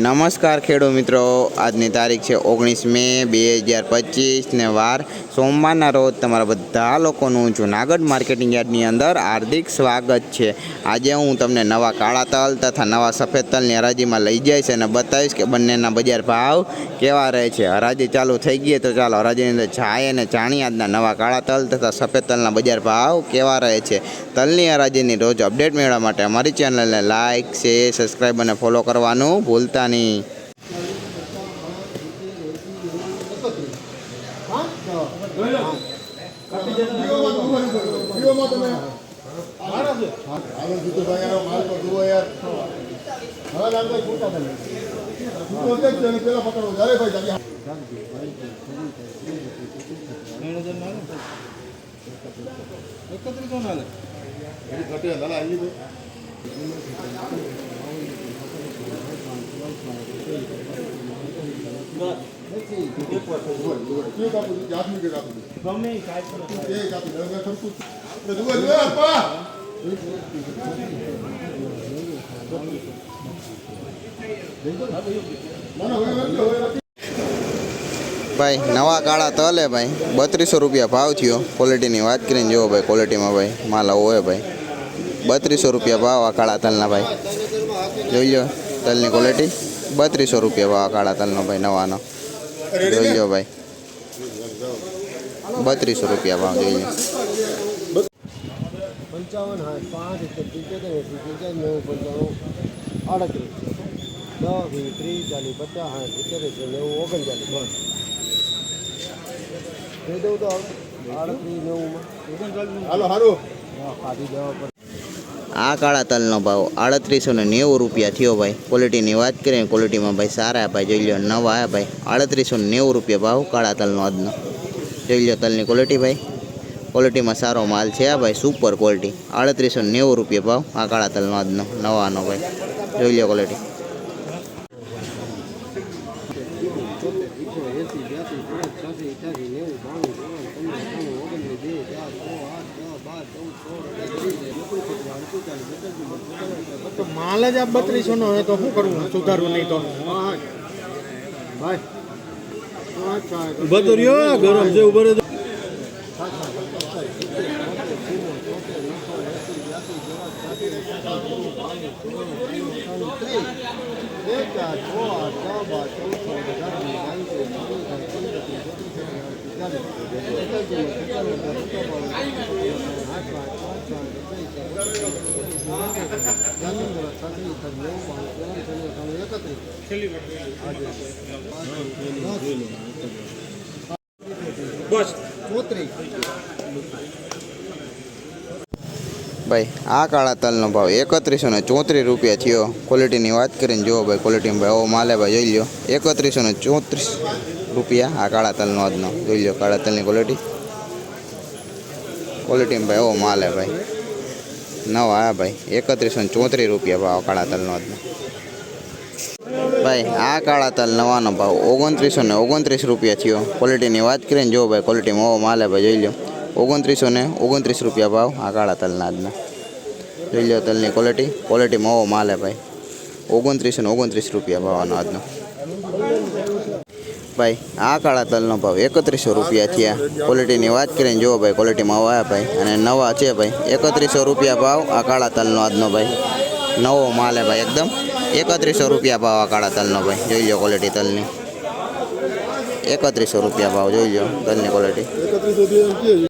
નમસ્કાર ખેડૂત મિત્રો. આજની તારીખ છે ઓગણીસ મે બે હજાર પચીસ ને વાર સોમવારના રોજ તમારા બધા લોકોનું જુનાગઢ માર્કેટિંગ યાર્ડની અંદર હાર્દિક સ્વાગત છે. આજે હું તમને નવા કાળા તલ તથા નવા સફેદ તલની હરાજીમાં લઈ જઈશ અને બતાવીશ કે બંનેના બજાર ભાવ કેવા રહે છે. હરાજી ચાલુ થઈ ગઈ તો ચાલો હરાજીની અંદર જાય અને જાણીએ આજના નવા કાળા તલ તથા સફેદ તલના બજાર ભાવ કેવા રહે છે. તલની હરાજીની રોજ અપડેટ મેળવવા માટે અમારી ચેનલને લાઇક શેર સબસ્ક્રાઈબ અને ફોલો કરવાનું ભૂલતા નહીં હાલો જીતુભાઈ આવો માલ તો જુઓ યાર હા લાલભાઈ ફોટા તમે તું તો જ તેને પેલા પકડો જારે ઘટે લાલા આવી ભાઈ, નવા કાળા તલ ભાઈ. બત્રીસો રૂપિયા ભાવ થયો. ક્વોલિટીની વાત કરીને જુઓ ભાઈ ક્વોલિટીમાં ભાઈ. માલ આવો હોય ભાઈ. બત્રીસો રૂપિયા ભાવ આ કાળા તલના ભાઈ. જોઈ લો. તલની ક્વોલિટી બત્રીસો રૂપિયા ભાવ આ કાળા તલનો ભાઈ નવાનો. જોઈ લો ભાઈ. બત્રીસો રૂપિયા ભાવ જોઈ લો પંચાવન હા પાંચ પંચાવન આડત્રીસ. દસ ત્રીસ ચાલીસ પચાસ સાઠ સિત્તેર નેવું ઓગણચાલીસ. બસ. કહી દઉં તો આડત્રીસ નેવુંમાં. હાલો સારું હા, ખાધી દેવા પર આ કાળા તલનો ભાવ આડત્રીસો ને નેવું રૂપિયા થયો ભાઈ. ક્વોલિટીની વાત કરીએ ક્વોલિટીમાં ભાઈ સારા ભાઈ. જોઈ લો નવા આવ્યા ભાઈ. આડત્રીસો ને નેવું રૂપિયા ભાવ કાળા તલનો આજનો. જોઈ લો તલની ક્વોલિટી ભાઈ. ક્વોલિટીમાં સારો માલ છે આ ભાઈ સુપર ક્વોલિટી આડત્રીસો ને નેવું રૂપિયા ભાવ આ કાળા તલનો આજનો, નવાનો ભાઈ. જોઈ લો ક્વોલિટી એંસી બ્યાસી ત્રણ ઓગણત્રીસ બે ચાર છ આઠ દસ બાર ચૌદ સોળ અઢાર ત્રીસ એકવીસ પચીસ અડતાલીસ બેતાલીસ તો માલ જ આ બત્રીસો નો હોય તો શું કરવું? સુધારવું નહીં તો. ભાઈ છ બધું રહ્યો ગરમ છે ઊભો રહ્યો Thank ચોત્રીસ ભાઈ, આ કાળા તલનો ભાવ એકત્રીસો ને ચોત્રીસ રૂપિયા થયો. ક્વોલિટીની વાત કરીને જુઓ ભાઈ ક્વોલિટીમાં ભાઈ ઓ માલે ભાઈ, જોઈ લો એકત્રીસો ને ચોત્રીસ રૂપિયા આ કાળા તલનો આજનો. જોઈ લો કાળા તલની ક્વોલિટી ક્વોલિટીમાં ભાઈ ઓ માલે ભાઈ. નવા હા ભાઈ. એકત્રીસો ને ચોત્રીસ રૂપિયા ભાવ કાળા તલનો ભાઈ, આ કાળા તલ નવાનો ભાવ ઓગણત્રીસો ને ઓગણત્રીસ રૂપિયા થયો. ક્વોલિટીની વાત કરીને જુઓ ભાઈ ક્વોલિટીમાં ઓ માલે ભાઈ, જોઈ લો ઓગણત્રીસો ને ઓગણત્રીસ રૂપિયા ભાવ આ કાળા તલના આજના જોઈ લો તલની ક્વોલિટી ક્વોલિટીમાં ઓ માલે ભાઈ. ઓગણત્રીસો ને ઓગણત્રીસ રૂપિયા ભાવ આનો આજનો. ભાઈ, આ કાળા તલનો ભાવ એકત્રીસો રૂપિયા થયા. ક્વોલિટીની વાત કરીને જુઓ ભાઈ ક્વોલિટીમાં આવ્યા ભાઈ, અને નવા છે ભાઈ. એકત્રીસો રૂપિયા ભાવ આ કાળા તલનો આજનો ભાઈ. નવો માલ હે ભાઈ એકદમ. એકત્રીસો રૂપિયા ભાવ આ કાળા તલનો ભાઈ. જોઈ લો ક્વોલિટી તલની. એકત્રીસો રૂપિયા ભાવ, જોઈ લો તલની ક્વોલિટી